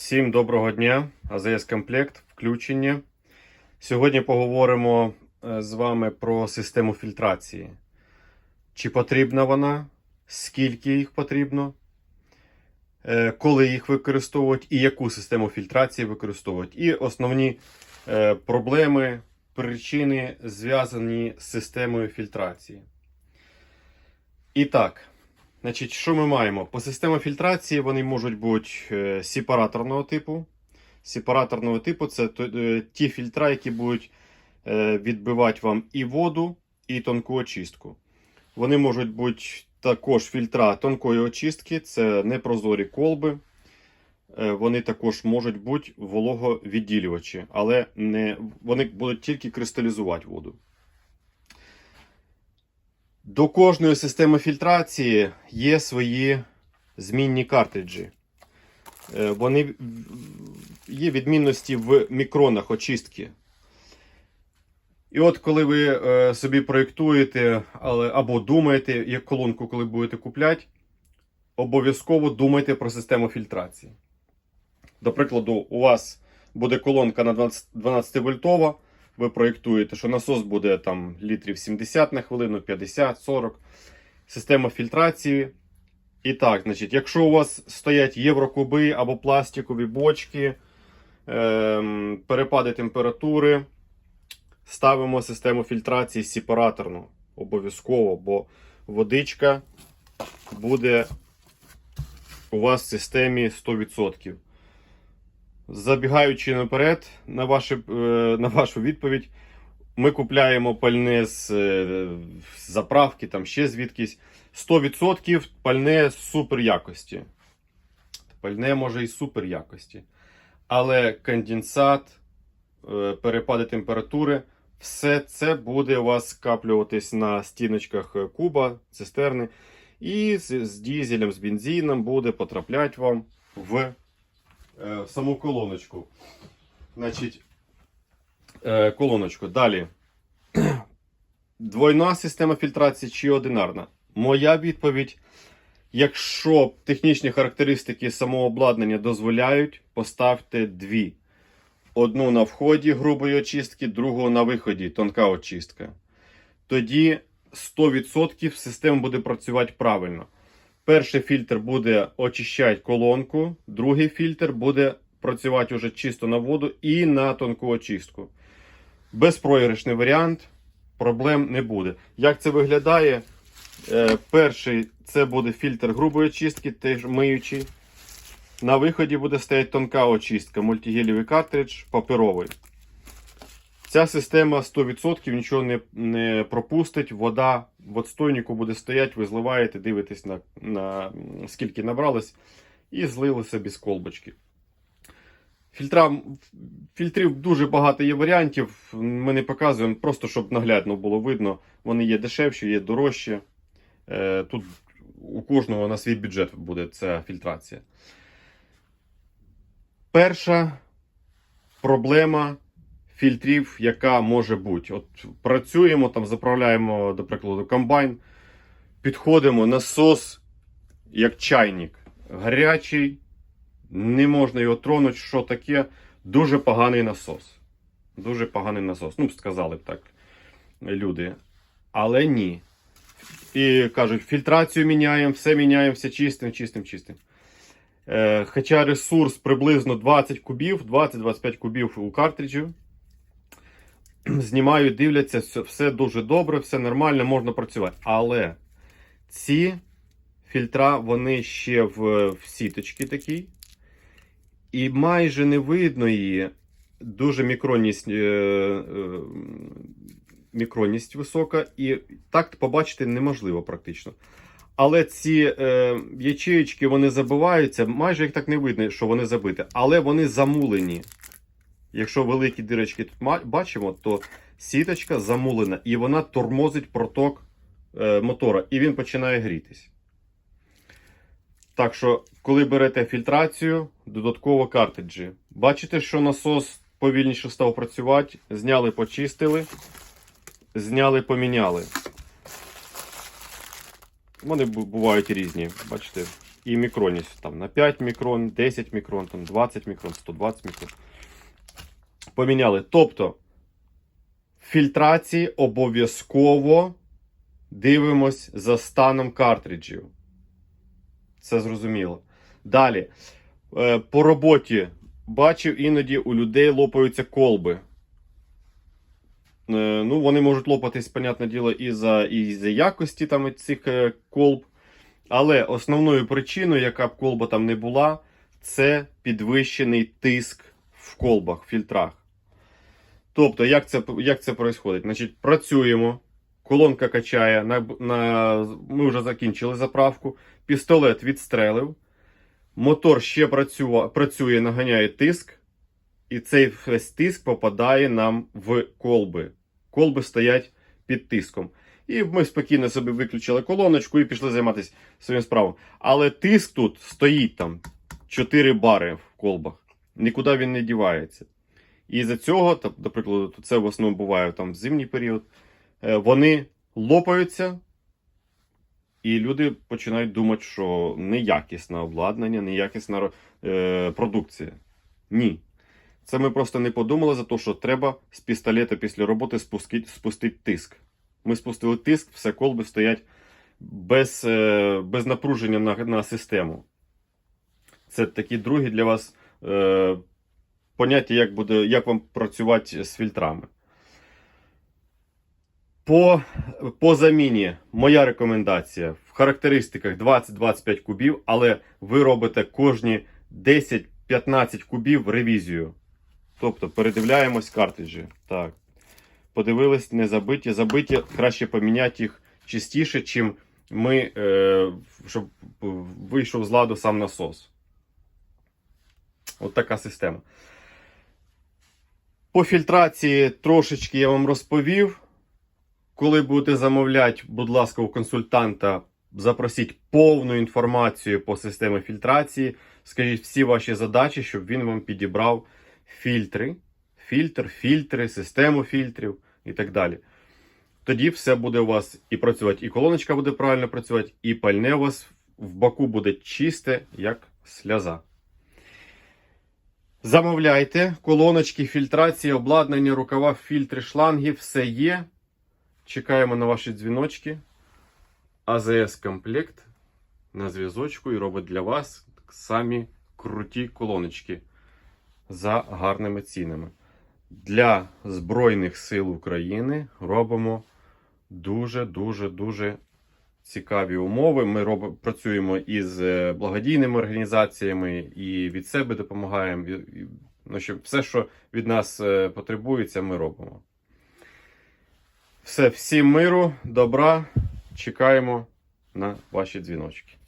Всім доброго дня! АЗС Комплект, включення. Сьогодні поговоримо е, з вами про систему фільтрації. Чи потрібна вона, скільки їх потрібно, е, коли їх використовують і яку систему фільтрації використовують. І основні е, проблеми, причини зв'язані з системою фільтрації. І так. Значить, що ми маємо? По системі фільтрації вони можуть бути е, сепараторного типу. Сепараторного типу це е, ті фільтра, які будуть е, відбивати вам і воду, і тонку очистку. Вони можуть бути також фільтра тонкої очистки, це непрозорі колби. Вони також можуть бути вологовідділювачі, але не, вони будуть тільки кристалізувати воду. До кожної системи фільтрації є свої змінні картриджі. Е, Вони є відмінності в мікронах очистки. І от коли ви е, собі проєктуєте або думаєте, як колонку, коли будете купляти, обов'язково думайте про систему фільтрації. До прикладу, у вас буде колонка на 12, 12 вольтова, ви проєктуєте, що насос буде там літрів 70 на хвилину, 50, 40. Система фільтрації. І так, значить, якщо у вас стоять єврокуби або пластикові бочки, ем, перепади температури, ставимо систему фільтрації сепараторну. Обов'язково, бо водичка буде у вас в системі 100%. Забігаючи наперед на, ваше, е, на вашу відповідь, ми купляємо пальне з е, заправки, там ще звідкись. 100% пальне з супер якості. Пальне може і супер якості. Але конденсат, е, перепади температури, все це буде у вас скаплюватись на стіночках куба, цистерни. І з, дізелем, з бензином буде потрапляти вам в в саму колоночку. Значить, е, колоночку. Далі. Двойна система фільтрації чи одинарна? Моя відповідь: якщо технічні характеристики самого обладнання дозволяють, поставте дві. Одну на вході грубої очистки, другу на виході тонка очистка. Тоді 100% система буде працювати правильно. Перший фільтр буде очищати колонку, другий фільтр буде працювати уже чисто на воду і на тонку очистку. Безпроіграшний варіант, проблем не буде. Як це виглядає? Е, перший це буде фільтр грубої очистки, теж миючий. На виході буде стояти тонка очистка, мультигелєвий картридж, паперовий. Ця система 100% нічого не, не пропустить. Вода в отстойнику буде стояти, ви зливаєте, дивитесь на, на скільки набралось, і злили собі з колбочки. Фільтра, фільтрів дуже багато є варіантів. Ми не показуємо, просто щоб наглядно було видно. Вони є дешевші, є дорожчі. Е, Тут у кожного на свій бюджет буде ця фільтрація. Перша проблема фільтрів, яка може бути. От працюємо, там заправляємо, до прикладу, комбайн, підходимо, насос як чайник. Гарячий, не можна його тронути, що таке. Дуже поганий насос. Дуже поганий насос. Ну, сказали б так люди. Але ні. І кажуть, фільтрацію міняємо, все міняємо, все чистим, чистим, чистим. Е, хоча ресурс приблизно 20 кубів, 20-25 кубів у картриджі. Знімають, дивляться, все, дуже добре, все нормально, можна працювати. Але ці фільтра, вони ще в, в сіточці такій. І майже не видно її. Дуже мікронність, е, е, мікронність висока, і так побачити неможливо практично. Але ці е, ячеєчки вони забиваються, майже їх так не видно, що вони забиті, але вони замулені. Якщо великі дирочки тут бачимо, то сіточка замулена і вона тормозить проток е, мотора, і він починає грітись. Так що, коли берете фільтрацію, додатково картриджі. Бачите, що насос повільніше став працювати, зняли, почистили, зняли, поміняли. Вони бувають різні, бачите. і мікронність. Там на 5 мікрон, 10 мікрон, там 20 мікрон, 120 мікрон. Поміняли. Тобто, фільтрації обов'язково дивимось за станом картриджів. Це зрозуміло. Далі. Е, По роботі бачив іноді у людей лопаються колби. Е, Ну, вони можуть лопатись, понятне діло, і за, і за якості там цих е, колб. Але основною причиною, яка б колба там не була, це підвищений тиск в колбах, в фільтрах. Тобто, як це, як це происходить? Значить, працюємо, колонка качає, на, на, ми вже закінчили заправку, пістолет відстрелив, мотор ще працює, працює, наганяє тиск, і цей весь тиск попадає нам в колби. Колби стоять під тиском. І ми спокійно собі виключили колоночку і пішли займатися своїм справом. Але тиск тут стоїть там 4 бари в колбах. Нікуди він не дівається. І за цього, та, до прикладу, це в основному буває там в зимній період, е, вони лопаються, і люди починають думати, що неякісне обладнання, неякісна е, продукція. Ні. Це ми просто не подумали за те, що треба з пістолета після роботи спустити, спустити тиск. Ми спустили тиск, все колби стоять без, е, без напруження на, на систему. Це такі другі для вас поняття, як, буде, як вам працювати з фільтрами. По, по заміні, моя рекомендація в характеристиках 20-25 кубів, але ви робите кожні 10-15 кубів ревізію. Тобто передивляємось картриджі. Так. Подивились, не забиті. Забиті, краще поміняти їх частіше, чим ми, е, щоб вийшов з ладу сам насос. От така система. По фільтрації трошечки я вам розповів. Коли будете замовляти, будь ласка, у консультанта запросіть повну інформацію по системі фільтрації. Скажіть всі ваші задачі, щоб він вам підібрав фільтри, фільтр, фільтри, систему фільтрів і так далі. Тоді все буде у вас і працювати, і колоночка буде правильно працювати, і пальне у вас в баку буде чисте, як сльоза. Замовляйте колоночки, фільтрації, обладнання, рукава, фільтри, шланги, все є. Чекаємо на ваші дзвіночки. АЗС комплект на зв'язочку і робить для вас самі круті колоночки за гарними цінами. Для Збройних сил України робимо дуже-дуже-дуже цікаві умови. Ми роб... працюємо із е, благодійними організаціями і від себе допомагаємо. Ну, щоб все, що від нас е, потребується, ми робимо. Все, всім миру, добра. Чекаємо на ваші дзвіночки.